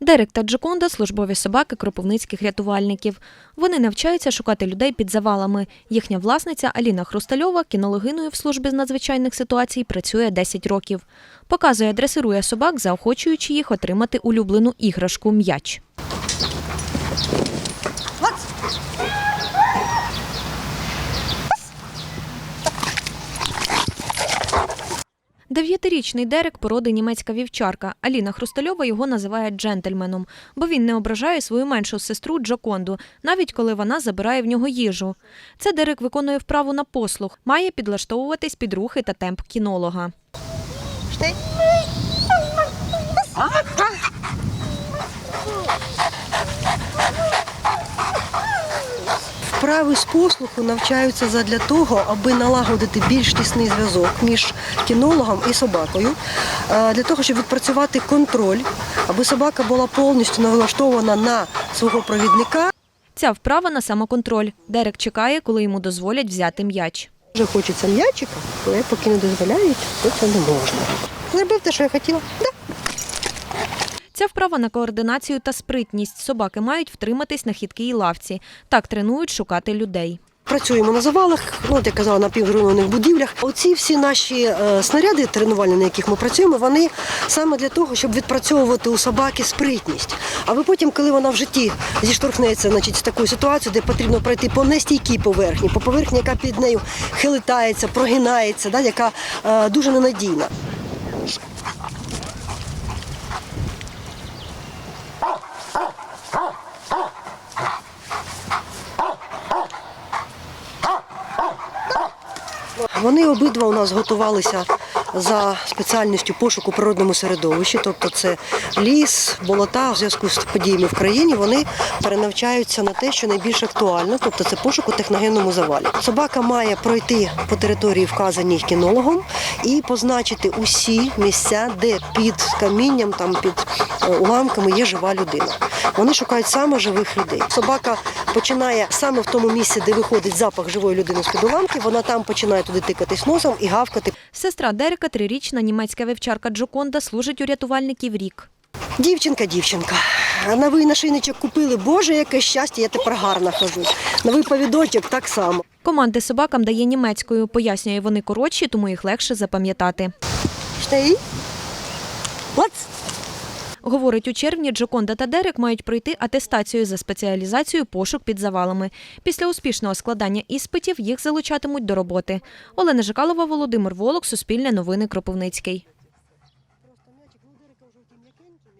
Дерек та Джоконда – службові собаки кропивницьких рятувальників. Вони навчаються шукати людей під завалами. Їхня власниця Аліна Хрустальова кінологиною в службі з надзвичайних ситуацій працює 10 років. Показує, дресирує собак, заохочуючи їх отримати улюблену іграшку м'яч. Дев'ятирічний Дерек породи німецька вівчарка. Аліна Хрустальова його називає джентльменом, бо він не ображає свою меншу сестру Джоконду, навіть коли вона забирає в нього їжу. Це Дерек виконує вправу на послуг, має підлаштовуватись під рухи та темп кінолога. Вправи з послуху навчаються задля того, аби налагодити більш тісний зв'язок між кінологом і собакою, е, для того, щоб відпрацювати контроль, аби собака була повністю налаштована на свого провідника. Ця вправа на самоконтроль. Дерек чекає, коли йому дозволять взяти м'яч. Вже хочеться м'ячика, але поки не дозволяють, то це не можна. Зробив те, що я хотіла. Да. Вправа на координацію та спритність. Собаки мають втриматись на хиткій лавці. Так тренують шукати людей. Працюємо на завалах, ну, от я казала, на півзруйнованих будівлях. Оці всі наші е, снаряди тренувальні, на яких ми працюємо, вони саме для того, щоб відпрацьовувати у собаки спритність. А ви потім, коли вона в житті зіштовхнеться значить, з такою ситуацією, де потрібно пройти по нестійкій поверхні, по поверхні, яка під нею хилитається, прогинається, да, яка е, дуже ненадійна. Вони обидва у нас готувалися за спеціальністю пошуку природному середовищі, тобто це ліс, болота в зв'язку з подіями в країні. Вони перенавчаються на те, що найбільш актуально, тобто це пошук у техногенному завалі. Собака має пройти по території, вказаній кінологом, і позначити усі місця, де під камінням, там під уламками є жива людина. Вони шукають саме живих людей. Собака починає саме в тому місці, де виходить запах живої людини з під уламків. Вона там починає туди тикатись носом і гавкати. Сестра Дерека, трирічна німецька вівчарка Джоконда, служить у рятувальників рік. Дівчинка, дівчинка. Новий нашийничок купили. Боже, яке щастя, я тепер гарно хожу. Новий повідочок так само. Команди собакам дає німецькою. Пояснює, вони коротші, тому їх легше запам'ятати. Штей. Лац. Говорить, у червні Джоконда та Дерек мають пройти атестацію за спеціалізацією пошук під завалами. Після успішного складання іспитів їх залучатимуть до роботи. Олена Жикалова, Володимир Волок, Суспільне новини Кропивницький.